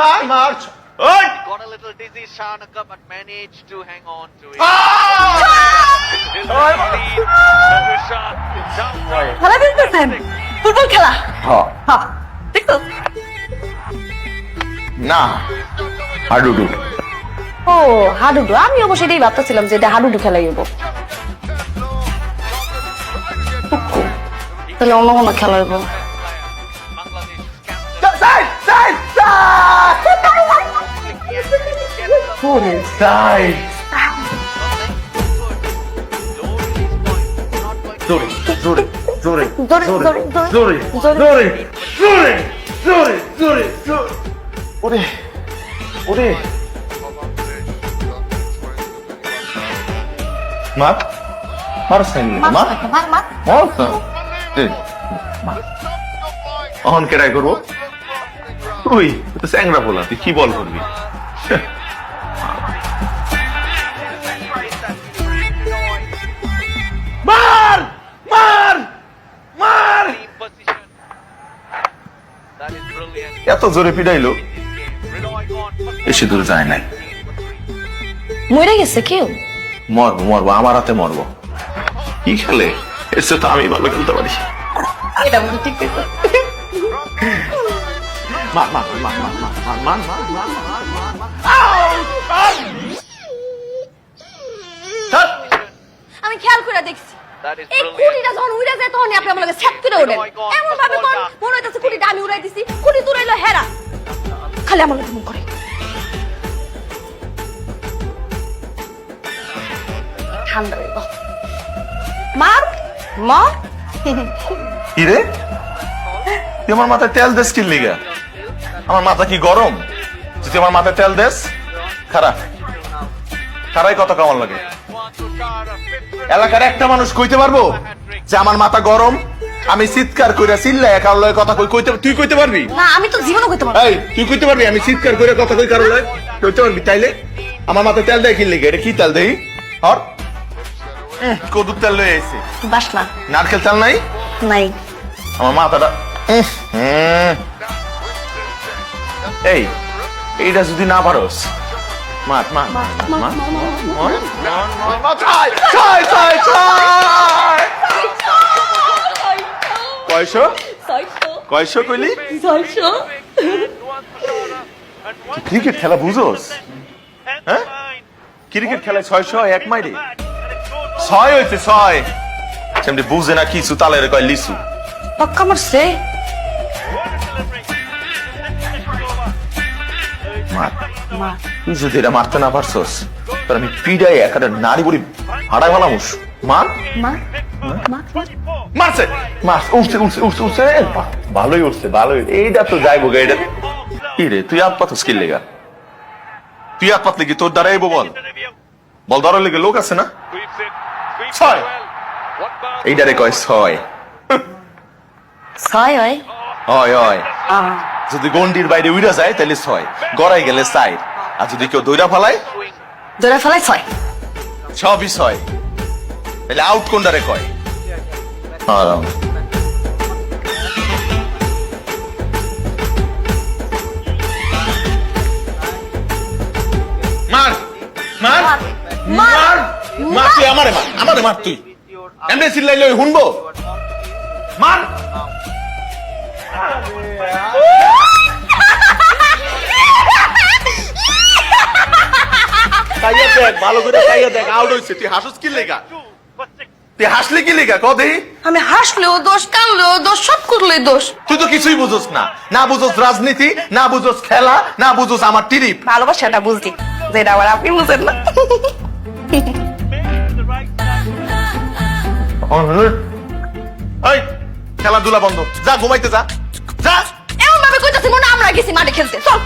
মার মার ওই Got a little dizzy, Shanaka, but managed to hang on to it. Oh. খেলা দেখতেছেন ফুটবল খেলা হ্যাঁ দেখছ না হাডুডু ও হাডুডু আমি অবশ্য এটাই ভাবতেছিলাম যে এটা হাডুডু খেলাই হইব তাহলে অন্য কোনো খেলা হইব সাইড জোরে জোরে জোরে জোরে, জোরে, জোরে জোরে। জোরে জোরে জোরে জোরে জোরে ওরে ওরে মার মার সাইন মার মার মার মার অহন কেডাই করব তুই তো স্যাংরা বলা। তুই কি বল করবি? মার! মার! মার. এত জোরে পিটাইলো Renoy বেশি দূর যায় নাই। মরে গেছে কেউ? মরবো মরবো আমার হাতে মরবো। কি খেলে? এসে তো আমি ভালো খেলতে পারি। এটা ঠিক আছে মার মার মার মার মার মার মার মার মার মার মার মার আমি খেয়াল করে দেখছি। এই কুড়িটা যখন উড়ে যায় তখন আপনি আমার সেট করে ওঠেন এমন ভাবে কোন মনে হইতেছে কুড়িটা আমি উড়াই দিছি। কুড়ি হেরা। খালি আমার মন করে। ঠান্ডা হইব মার মার। কি রে তুই আমার মাথায় তেল দেস কিনলি লিগা আমার মাথা কি গরম? যদি আমার মাথায় তেল দেস খারাপ খারাই কত কামাল লাগে। এলাকার একটা মানুষ কইতে পারব যে আমার মাথা গরম? আমি চিৎকার কইরা চিল্লাই কারোর লয় কথা কই কইতে তুই কইতে পারবি? না আমি তো জীবনও কইতে পারব এই তুই কইতে পারবি? আমি চিৎকার করে কথা কই কারোর লগে? কইতে পারবি? তাইলে? আমার মাথায় তেল দেয় কি লিগে? এটা কি তেল দেই? উম, কদুর তেল লয়ে আইছে। বাস না নারকেল তেল নাই? নাই। আমার মাথাটা হুম। এই এইটা যদি না পারোস ক্রিকেট খেলা বুঝোস হ্যাঁ ক্রিকেট খেলায় ছয়শো এক মাইরে ছয় হয়েছে ছয় বুঝে না কিছু তালের কয় লিসু পাক্কা মারছে মার। তুই যদি এটা মারতে না পারছস তোর আমি পিডাই একটা নারী বলি হাড়াই মার। মারছে। মার। উঠছে উঠছে উঠছে উঠছে ভালোই উঠছে ভালোই। এইটা তো যাইবো গা এটা কি রে তুই হাত পাতস কি লেগা? তুই হাত পাতলে কি তোর দ্বারাইবো বল? বল ধরার লেগে লোক আছে না? ছয়। এইটারে কয় ছয়। ছয় হয়। হয় হয়। যদি গন্ডির বাইরে উইরা যায় তাহলে ছয়। গড়াই গেলে চাই আর যদি কেউ দইরা ফালায়? swing? ধরে ছয়। সবই ছয়। তাহলে আউট কোনটারে কয়? আরাম। মার মার মার। মার। তুই আমারে মার। আমারে মার তুই। এমনি চিল্লাইলে শুনব মার। তাইয়া দেখ ভালো করে তাইয়া দেখ আউট হইছে তুই হাসুস কি লেগা? Two for six. তুই হাসলি কি লেগা? কদেহি আমি হাসলেও দোষ কানলেও দোষ সব করলেই দোষ। তুই তো কিছুই বুঝোস না। না বুঝোস রাজনীতি না বুঝোস খেলা না বুঝোস আমার টিরিপ ভালোবাসাটা বুঝছি যেটা আবার আপনি বুঝেন না। খেলাধুলা বন্ধ। যা ঘুমাইতে যা। কাছে মনে আমরা গেছি মাঠে খেলতে। চল।